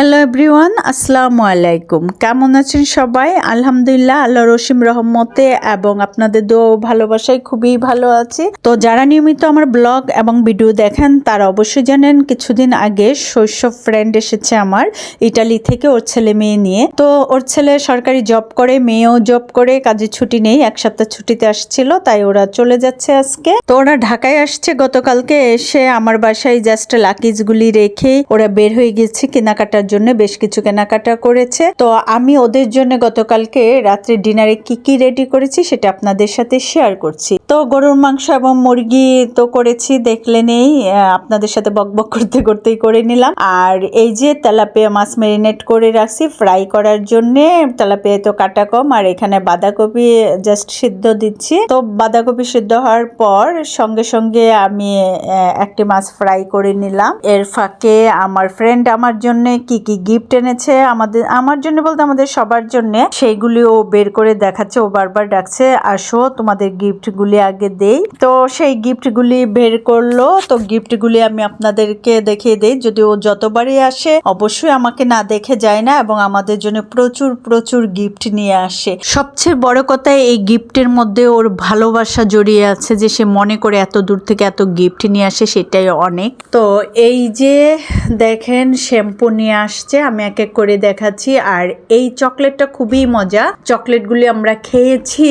Hello everyone আসসালামু আলাইকুম কেমন আছেন সবাই? আলহামদুলিল্লাহ আল্লাহ রসিম রহমতে এবং আপনাদের দো ভালোবাসায় খুবই ভালো আছে। তো যারা নিয়মিত আমার ব্লগ এবং ভিডিও দেখেন, তারা অবশ্যই জানেন কিছুদিন আগে শৈশব ফ্রেন্ড এসেছে আমার ইটালি থেকে ওর ছেলে মেয়ে নিয়ে। তো ওর ছেলে সরকারি জব করে, মেয়েও জব করে, কাজে ছুটি নেই, এক সপ্তাহ ছুটিতে আসছিল, তাই ওরা চলে যাচ্ছে আজকে। তো ওরা ঢাকায় আসছে, গতকালকে এসে আমার বাসায় জাস্ট লাকিজগুলি রেখে ওরা বের হয়ে গেছে কেনাকাটার জন্য বেশ কিছু কেনাকাটা করেছে। তো আমি ওদের জন্য গতকালকে রাত্রে ডিনারে কি কি রেডি করেছি সেটা আপনাদের সাথে শেয়ার করছি। তো গরুর মাংস এবং মুরগি তো করেছি, দেখলে নেই আপনাদের সাথে বকবক করতে করতেই করে নিলাম। আর এই যে তেলাপিয়া মাছ ম্যারিনেট করে রাখছি ফ্রাই করার জন্য তেলাপিয়া তো কাটা কম, আর এখানে বাঁধাকপি জাস্ট সিদ্ধ দিচ্ছি। তো বাঁধাকপি সিদ্ধ হওয়ার পর সঙ্গে সঙ্গে আমি একটি মাছ ফ্রাই করে নিলাম। এর ফাঁকে আমার ফ্রেন্ড আমার জন্য কি কি গিফট এনেছে আমাদের, আমার জন্য বলতে আমাদের সবার জন্য সেইগুলি ও বের করে দেখাচ্ছে, ও বারবার ডাকছে, আসো, তোমাদের গিফটগুলি আগে দেই। তো সেই গিফটগুলি বের করল, তো গিফটগুলি আমি আপনাদেরকে দেখিয়ে দেই। যদি ও যতবারই আসে, অবশ্যই আমাকে না দেখে যায় না, এবং আমাদের জন্য প্রচুর প্রচুর গিফট নিয়ে আসে। সবচেয়ে বড় কথা, এই গিফটের মধ্যে ওর ভালোবাসা জড়িয়ে আছে যে সে মনে করে এত দূর থেকে এত গিফট নিয়ে আসে, সেটাই অনেক। তো এই যে দেখেন, শ্যাম্পু নিয়ে আসছে, আমি এক এক করে দেখাচ্ছি। আর এই চকলেটটা খুবই মজা। চকলেটগুলি আমরা খেয়েছি।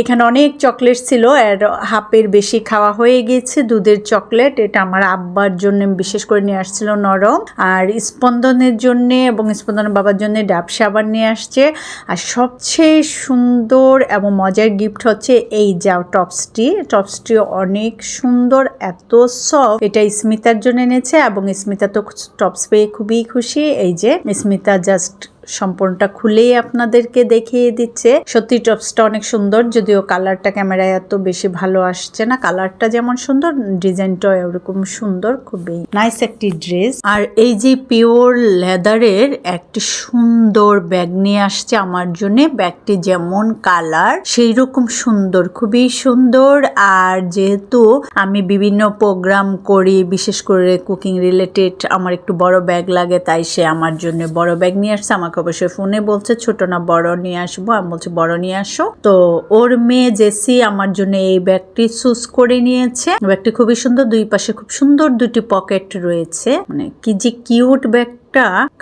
এখানে অনেক চকলেট ছিল। আর হাফের বেশি খাওয়া হয়ে গিয়েছে দুধের চকলেট। এটা আমার আব্বার জন্য বিশেষ করে নিয়ে আসছিল নরম। আর স্পন্দনের জন্য এবং স্পন্দন বাবার জন্য ডাব সাবান নিয়ে আসছে। আর সবচেয়ে সুন্দর এবং মজার গিফট হচ্ছে এই যা টপসটি। টপসটি অনেক সুন্দর, এত সফট। এটা স্মিতার জন্য এনেছে এবং স্মিতা তো টপস পেয়ে খুবই খুশি। এই যে স্মিতা জাস্ট সম্পূর্ণটা খুলেই আপনাদেরকে দেখিয়ে দিচ্ছে। সত্যি টপসটা অনেক সুন্দর, যদিও কালারটা ক্যামেরায় এত বেশি ভালো আসছে না। কালারটা যেমন সুন্দর, ডিজাইনটাও এরকম সুন্দর, খুবই নাইস একটি ড্রেস আর এই যে পিওর লেদারের একটি সুন্দর ব্যাগ নিয়ে আসছে আমার জন্য। ব্যাগটি যেমন কালার সেই রকম সুন্দর, খুবই সুন্দর। আর যেহেতু আমি বিভিন্ন প্রোগ্রাম করি, বিশেষ করে কুকিং রিলেটেড আমার একটু বড় ব্যাগ লাগে, তাই সে আমার জন্য বড় ব্যাগ নিয়ে আসছে। আমাকে অবশ্যই ফোনে বলছে, ছোট না, বড় নিয়ে আসব। আমি বলছি, বড় নিয়ে আসো। তো ওর মেয়ে জেসি আমার জন্য এই ব্যাগটি চুজ করে নিয়েছে। ব্যাগটি খুবই সুন্দর, দুই পাশে খুব সুন্দর দুটি পকেট রয়েছে। মানে কি যে কিউট ব্যাগ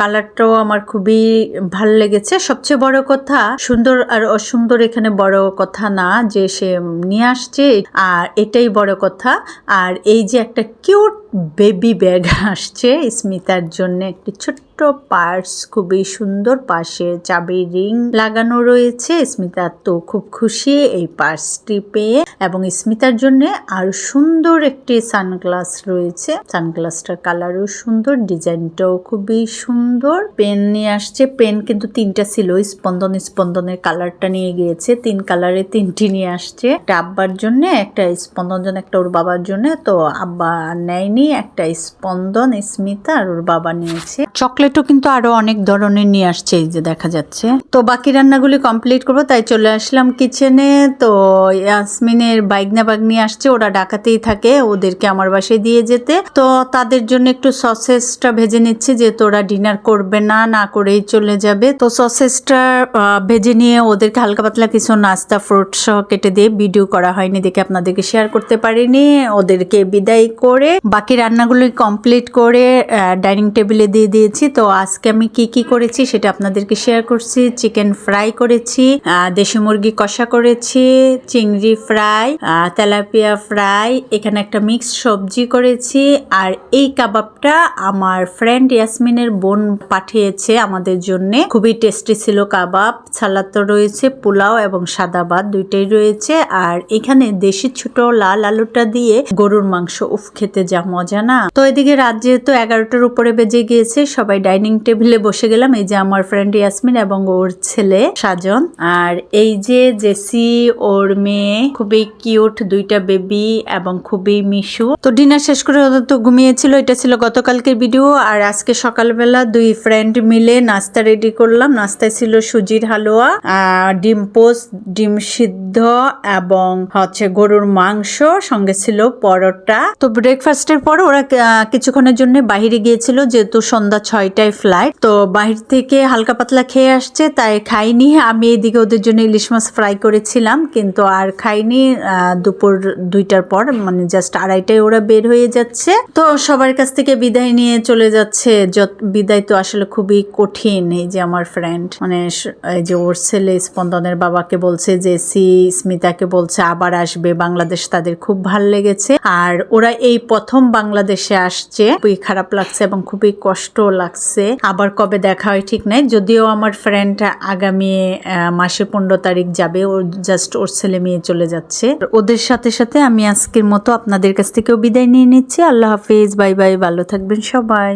কালারটাও আমার খুবই ভালো লেগেছে। সবচেয়ে বড় কথা, সুন্দর আর অসুন্দর এখানে বড় কথা না যে সে নিয়ে আসছে, আর এটাই বড় কথা। আর এই যে একটা কিউট বেবি ব্যাগ আসছে। স্মিতার জন্য একটি ছোট্ট পার্স, খুবই সুন্দর পাশে চাবি, রিং লাগানো রয়েছে। স্মিতা তো খুব খুশি এই পার্সটি পেয়ে এবং স্মিতার জন্য আর সুন্দর একটি সানগ্লাস রয়েছে। সানগ্লাসটার কালারও সুন্দর, ডিজাইনটাও খুবই সুন্দর। পেন নিয়ে আসছে। পেন কিন্তু তিনটা ছিল, স্পন্দন, স্পন্দনের কালারটা নিয়ে গিয়েছে। তিন কালারে তিনটি নিয়ে আসছে। একটা আব্বার জন্য, একটা স্পন্দন জন্য, একটা ওর বাবার জন্য। তো আব্বা নেয়নি। একটা স্পন্দন স্মিতা আর ওর বাবা নিয়েছে। চকলেটও কিন্তু আরও অনেক ধরনের নিয়ে আসছে, এই যে দেখা যাচ্ছে। তো বাকি রান্নাগুলি কমপ্লিট করব, তাই চলে আসলাম কিচেনে তো ইয়াসমিনের বাইগনা বাগনি আসছে, ওরা ডাকাতেই থাকে, ওদেরকে আমার বাসায় দিয়ে যেতে। তো তাদের জন্য একটু সসেসটা ভেজে নিচ্ছে, যেহেতু ওরা ডিনার করবে না না করেই চলে যাবে। তো সসেসটা ভেজে নিয়ে ওদেরকে হালকা পাতলা কিছু নাস্তা ফ্রুট সহ কেটে দিয়ে ভিডিও করা হয়নি দেখে আপনাদেরকে শেয়ার করতে পারিনি। ওদেরকে বিদায় করে বাকি রান্নাগুলি কমপ্লিট করে ডাইনিং টেবিলে দিয়ে দিয়েছি। তো আজকে আমি কি কি করেছি সেটা আপনাদেরকে শেয়ার করছি। চিকেন ফ্রাই করেছি দেশি মুরগি কষা করেছি, চিংড়ি ফ্রাই তেলাপিয়া ফ্রাই এখানে একটা মিক্স সবজি করেছি। আর এই কাবাবটা আমার ফ্রেন্ড ইয়াসমিনের বোন পাঠিয়েছে আমাদের জন্য। খুবই টেস্টি ছিল কাবাব। সালাদ তো রয়েছে, পোলাও এবং সাদা ভাত দুইটাই রয়েছে। আর এখানে দেশি ছোট লাল আলুটা দিয়ে গরুর মাংস উফ, খেতে যা মজা না? তো এদিকে রাত যেহেতু এগারোটার উপরে বেজে গিয়েছে, সবাই ডাইনিং টেবিলে বসে গেলাম। এই যে আমার ফ্রেন্ড ইয়াসমিন এবং ওর ছেলে সাজন। আর এই যে জেসি ওর মেয়ে, খুবই কিউট দুইটা বেবি এবং খুবই মিশু। তো ডিনার শেষ করে ওদের তো ঘুমিয়েছিল, এটা ছিল গতকালকের ভিডিও আর আজকে সকালবেলা দুই ফ্রেন্ড মিলে নাস্তা রেডি করলাম। নাস্তায় ছিল সুজির হালুয়া ডিম পোস্ট ডিম সিদ্ধ এবং হচ্ছে গরুর মাংস, সঙ্গে ছিল পরোটা। তো ব্রেকফাস্টের পর ওরা কিছুক্ষণের জন্য বাইরে গিয়েছিল, যেহেতু সন্ধ্যা ছয়টায় ফ্লাইট তো বাইরে থেকে হালকা পাতলা খেয়ে আসছে, তাই খাইনি। আমি এদিকে ওদের জন্য ইলিশ মাছ ফ্রাই করেছিলাম, কিন্তু আর খাইনি দুপুর দুইটার পর মানে জাস্ট আড়াইটায় ওরা বের হয়ে যাচ্ছে। তো সবার কাছ থেকে বিদায় নিয়ে চলে যাচ্ছে। বিদায় তো আসলে খুবই কঠিন, এই যে আমার ফ্রেন্ড মানে এই যে ওর ছেলে স্পন্দনের বাবাকে বলছে যে, সি স্মিতাকে বলছে, আবার আসবে, বাংলাদেশ তাদের খুব ভালো লেগেছে। আর ওরা এই প্রথম বাংলাদেশে আসছে, খুবই খারাপ লাগছে এবং খুবই কষ্ট লাগছে। আবার কবে দেখা হয় ঠিক নাই, যদিও আমার ফ্রেন্ড আগামী মাসে পনেরো তারিখ যাবে, ও জাস্ট ওর ছেলে মেয়ে চলে যাচ্ছে। ওদের সাথে সাথে আমি আজকের মতো আপনাদের কাছ থেকেও বিদায় নিয়ে নিচ্ছি। আল্লাহ হাফিজ, বাই বাই, ভালো থাকবেন সবাই।